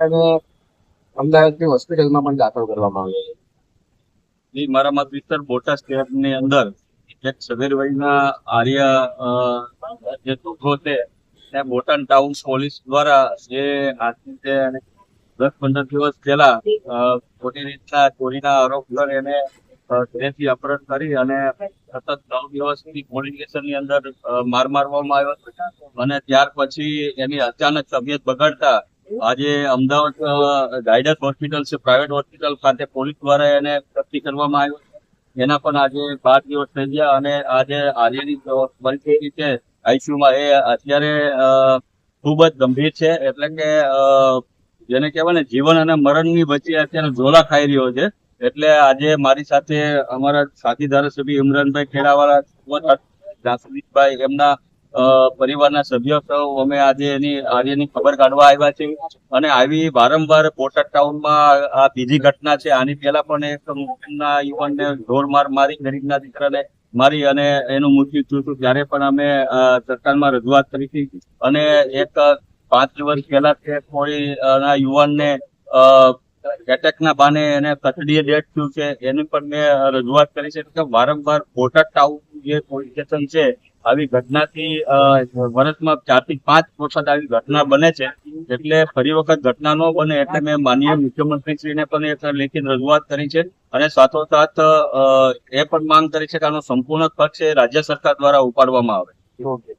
અને અમદાવાદની હોસ્પિટલમાં પણ દાખલ કરવામાં આવ્યો છે. મારા મત વિસ્તાર બોટા શહેરની અંદર એક સગીરભાઈના આર્ય જે દુઃખો છે, ત્યાં બોટાદ ટાઉન પોલીસ દ્વારા જે આજથી તે દસ પંદર દિવસ પહેલા ખોટી રીતના ચોરીના આરોપ પર એને ઘરેથી અપહરણ કરી અને સતત નવ દિવસ સુધી પોલીસ સ્ટેશનની અંદર માર મારવામાં આવ્યો અને ત્યાર પછી એની અચાનક તબિયત બગડતા આજે અમદાવાદ ગાઈડન્સ હોસ્પિટલ છે, પ્રાઇવેટ હોસ્પિટલ ખાતે પોલીસ દ્વારા એને ભરતી કરવામાં આવ્યો એના પણ આજે બાર દિવસ થઈ ગયા અને આજે આર્યની પરિસ્થિતિ છે. આઈસીયુમાં એ અત્યારે ખૂબ જ ગંભીર છે. એટલે કે જેને કહેવાય ને જીવન અને મરણની વચ્ચે અત્યારે ઝોલા ખાઈ રહ્યો છે. એટલે આજે મારી સાથે અમારા સાથી ધારાસભ્ય ઇમરાનભાઈ ખેડાવાળા જાસુદીપભાઈ એમના પરિવારના સભ્યો સૌ અમે આજે એની આર્યની ખબર કાઢવા આવ્યા છે અને આવી વારંવાર બોટાદ ટાઉનમાં આ બીજી ઘટના છે. આની પહેલા પણ એક મુસ્લિમના યુવાનને ઢોરમાર મારી ગરીબના દીકરાને મારી અને એનું મૃત્યુ થયું હતું. ત્યારે પણ અમે સરકારમાં રજૂઆત કરી હતી. અને એક પાંચ દિવસ પહેલા તે કોઈ યુવાનને એટેકના બાને એને કસ્ટડીએ ડેટ થયું છે. એની પણ મેં રજૂઆત કરી છે કે વારંવાર બોટાદ ટાઉન જે છે, આવી ઘટનાથી વર્ષમાં ચારથી પાંચ વખત આવી ઘટના બને છે. એટલે ફરી વખત ઘટના ન બને એટલે મેં માનનીય મુખ્યમંત્રીશ્રીને પણ એક લેખિત રજૂઆત કરી છે અને સાથોસાથ એ પણ માંગ કરી છે કે આનો સંપૂર્ણ ખર્ચ રાજ્ય સરકાર દ્વારા ઉપાડવામાં આવે. ઓકે.